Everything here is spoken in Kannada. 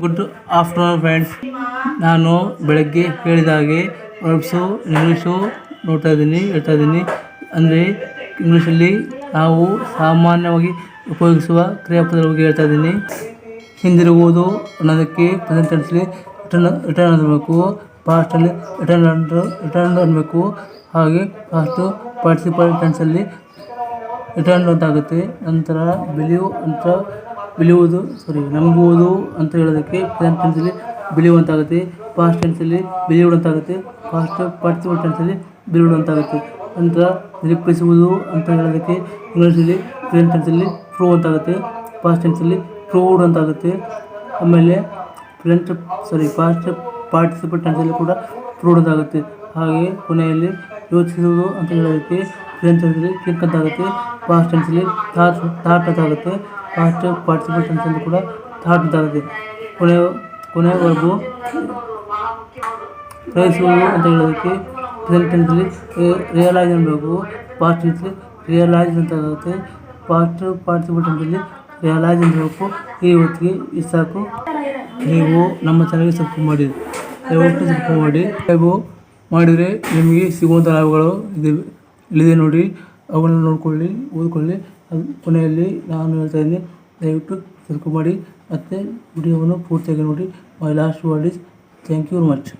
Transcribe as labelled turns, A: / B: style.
A: ಗುಡ್ ಆಫ್ಟರ್ನೂನ್ ಫ್ರೆಂಡ್ಸ್ ನಾನು ಬೆಳಗ್ಗೆ ಹೇಳಿದ ಹಾಗೆ ವರ್ಬ್ಸು ಇಂಗ್ಲೀಷು ನೋಡ್ತಾ ಇದ್ದೀನಿ, ಹೇಳ್ತಾ ಇದ್ದೀನಿ. ಅಂದರೆ ಇಂಗ್ಲೀಷಲ್ಲಿ ನಾವು ಸಾಮಾನ್ಯವಾಗಿ ಉಪಯೋಗಿಸುವ ಕ್ರಿಯಾಪದರ ಬಗ್ಗೆ ಹೇಳ್ತಾ ಇದ್ದೀನಿ. ಹಿಂದಿರುಗುವುದು ಅನ್ನೋದಕ್ಕೆ ಪ್ರೆಸೆಂಟ್ ಟೆನ್ಸ್ಲಿ ರಿಟರ್ನ್ ರಿಟರ್ನ್ ಅನ್ನಬೇಕು ಪಾಸ್ಟಲ್ಲಿ ರಿಟರ್ನ್ ರಿಟರ್ನ್ ಅನ್ನಬೇಕು ಹಾಗೆ ಫಾಸ್ಟು ಪಾರ್ಟಿಸಿಪಲ್ ಟೆನ್ಸಲ್ಲಿ ರಿಟರ್ನ್ ಅಂತ ಆಗುತ್ತೆ ನಂತರ ಬಿಲಿಯು ಅಂತ ಬೆಳೆಯುವುದು ಸಾರಿ ನಂಬುವುದು ಅಂತ ಹೇಳೋದಕ್ಕೆ ಪ್ರೆಸೆಂಟ್ ಟೆನ್ಸಲ್ಲಿ ಬಿಳಿಯುವಂತಾಗುತ್ತೆ ಪಾಸ್ಟ್ ಟೆನ್ಸಲ್ಲಿ ಬಿಳಿಯುವಂತಾಗುತ್ತೆ ಪಾಸ್ಟ್ ಪಾರ್ಟಿಸಿಪಲ್ ಟೆನ್ಸಲ್ಲಿ ಬಿಳುವಂತಾಗುತ್ತೆ ನಂತರ ನಿರೂಪಿಸುವುದು ಅಂತ ಹೇಳೋದಕ್ಕೆ ಇಂಗ್ಲೀಷಲ್ಲಿ ಪ್ರೆಸೆಂಟ್ ಟೆನ್ಸಲ್ಲಿ ಪ್ರೂವ್ ಅಂತಾಗುತ್ತೆ ಪಾಸ್ಟ್ ಟೆನ್ಸಲ್ಲಿ ಪ್ರೂವ್ಡ್ ಅಂತಾಗುತ್ತೆ. ಆಮೇಲೆ ಪ್ರೆಸೆಂಟ್ ಸಾರಿ ಪಾಸ್ಟ್ ಪಾರ್ಟಿಸಿಪಲ್ ಟೆನ್ಸಲ್ಲಿ ಕೂಡ ಪ್ರೂವ್ಡ್ ಅಂತ ಆಗುತ್ತೆ ಹಾಗೆ ಕೊನೆಯಲ್ಲಿ ಯೋಚಿಸುವುದು ಅಂತ ಹೇಳೋದಕ್ಕೆ ಪ್ರೆಸೆಂಟ್ ಟೆನ್ಸಲ್ಲಿ ಥಿಂಕ್ ಅಂತಾಗುತ್ತೆ ಪಾಸ್ಟ್ ಟೆನ್ಸಲ್ಲಿ ಥಾಟ್ ಥಾಟ್ ಅಂತ ಆಗುತ್ತೆ ಪಾರ್ಟಿಸಿಪೇಟ್ ಟೆನ್ಸಲ್ಲಿ ಕೂಡ ಥಾಟ್ ಅಂತ ಕೊನೆ ಕೊನೆಯವರೆಗೂ ಗ್ರಹಿಸುವುದು ಅಂತ ಹೇಳೋದಕ್ಕೆ ಪ್ರೆಸೆಂಟಲ್ಲಿ ರಿಯಲೈಸ್ ಅನ್ನಬೇಕು ಪಾಸ್ಟ್ ಟೆನ್ಸಲ್ಲಿ ರಿಯಲೈಸ್ ಅಂತ ಆಗುತ್ತೆ ಪಾಸ್ಟ್ ಪಾರ್ಟಿಸಿಪೇಟ್ ಅಂತಲ್ಲಿ ರಿಯಲೈಸ್ ಅನ್ನಬೇಕು ಈ ಹೊತ್ತಿಗೆ ಈ ಸಾಕು. ನೀವು ನಮ್ಮ ಚಾನಲ್ಗೆ ಸಬ್ಸ್ಕ್ರೈಬ್ ಮಾಡಿ. ದಯವಿಟ್ಟು ಸಬ್ಸ್ಕ್ರೈಬ್ ಮಾಡಿ. ನೀವು ಮಾಡಿದರೆ ನಿಮಗೆ ಸಿಗುವಂಥ ಲಾಭಗಳು ಇದೆ, ಇಲ್ಲಿದೆ ನೋಡಿ. ಅವುಗಳನ್ನು ನೋಡಿಕೊಳ್ಳಿ, ಓದಿಕೊಳ್ಳಿ. ಕೊನೆಯಲ್ಲಿ ನಾನು ಹೇಳ್ತಾ ಇದ್ದೀನಿ ದಯವಿಟ್ಟು ಸಬ್ಸ್ಕ್ರೈಬ್ ಮಾಡಿ ಮತ್ತು ವಿಡಿಯೋವನ್ನು ಪೂರ್ತಿಯಾಗಿ ನೋಡಿ. My last word is thank you very much